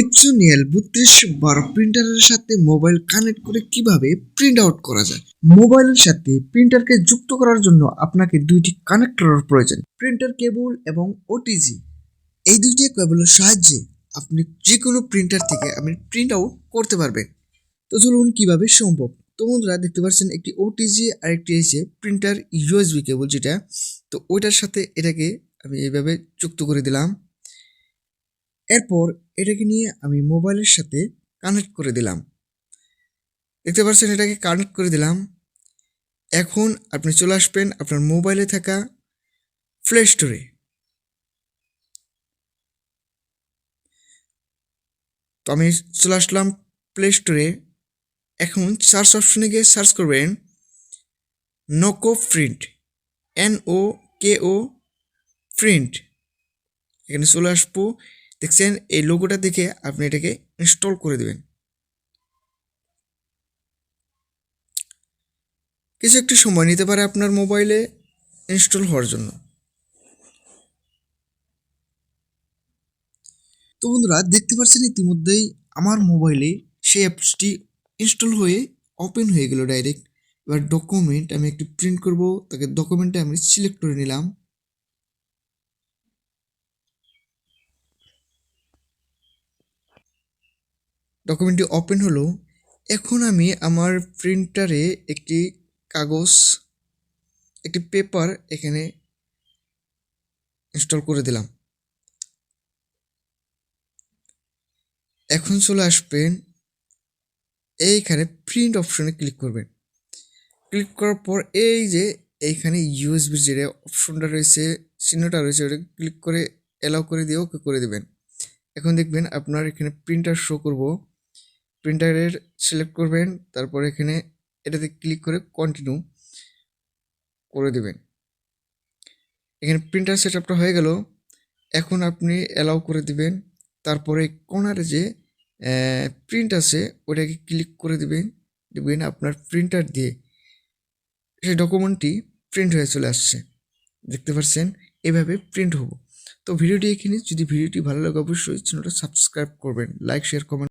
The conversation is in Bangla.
এপসোনিয়াল বত্রিশ বারো প্রিন্টারের সাথে মোবাইল কানেক্ট করে কীভাবে প্রিন্ট আউট করা যায়? মোবাইলের সাথে প্রিন্টারকে যুক্ত করার জন্য আপনাকে দুইটি কানেক্টরের প্রয়োজন প্রিন্টার কেবল এবং ওটিজি এই দুইটি কেবলের সাহায্যে আপনি যে কোনো প্রিন্টার থেকে আপনি প্রিন্ট আউট করতে পারবেন। তো চলুন কীভাবে সম্ভব? তো বন্ধুরা, দেখতে পাচ্ছেন একটি ওটিজি আর একটি এসে প্রিন্টার ইউএসবি কেবল যেটা, তো ওইটার সাথে এটাকে আমি এইভাবে যুক্ত করে দিলাম। এরপর এটাকে নিয়ে আমি মোবাইলের সাথে কানেক্ট করে দিলাম। দেখতে পাচ্ছেন, এটাকে কানেক্ট করে দিলাম। এখন আপনি চলে আসবেন আপনার মোবাইলে থাকা প্লে স্টোরে তো আমি চলে আসলাম প্লে স্টোরে এখন সার্চ অপশনে গিয়ে সার্চ করবেন Noko print N O K O print এখানে চলে আসব। দেখছেন, এই লোগোটা দেখে আপনি এটাকে ইনস্টল করে দেবেন। কিছু একটু সময় নিতে পারে আপনার মোবাইলে ইনস্টল হওয়ার জন্য। তো বন্ধুরা, দেখতে পাচ্ছেন ইতিমধ্যেই আমার মোবাইলে সেই অ্যাপসটি ইনস্টল হয়ে ওপেন হয়ে গেল ডাইরেক্ট এবার ডকুমেন্ট আমি একটু প্রিন্ট করব, তাকে ডকুমেন্টে আমি সিলেক্ট করে নিলাম। ডকুমেন্টটি ওপেন হলো, এখন আমি আমার প্রিন্টারে একটি কাগজ, একটি পেপার এখানে ইনস্টল করে দিলাম। এখন চলে আসবেন, এইখানে প্রিন্ট অপশনে ক্লিক করবেন। ক্লিক করার পর এই যে এইখানে ইউএসবির যে অপশনটা রয়েছে, চিহ্নটা রয়েছে, ওটা ক্লিক করে অ্যালাউ করে দিয়ে ওকে করে দেবেন। এখন দেখবেন আপনার এখানে প্রিন্টার শো করব। প্রিন্টারের সিলেক্ট করবেন, তারপর এখানে এটাতে ক্লিক করে কন্টিনিউ করে দেবেন। এখানে প্রিন্টার সেট আপটা হয়ে গেল। এখন আপনি অ্যালাউ করে দিবেন। তারপরে কোনারে যে প্রিন্ট আছে, ওটাকে ক্লিক করে দিবেন। দেখবেন আপনার প্রিন্টার দিয়ে। সেই ডকুমেন্টটি প্রিন্ট হয়ে চলে আসছে। দেখতে পাচ্ছেন? এভাবে প্রিন্ট হব। তো ভিডিওটি এখানে যদি ভিডিওটি ভালো লাগে অবশ্যই চ্যানেলটা সাবস্ক্রাইব করবেন। Like share comment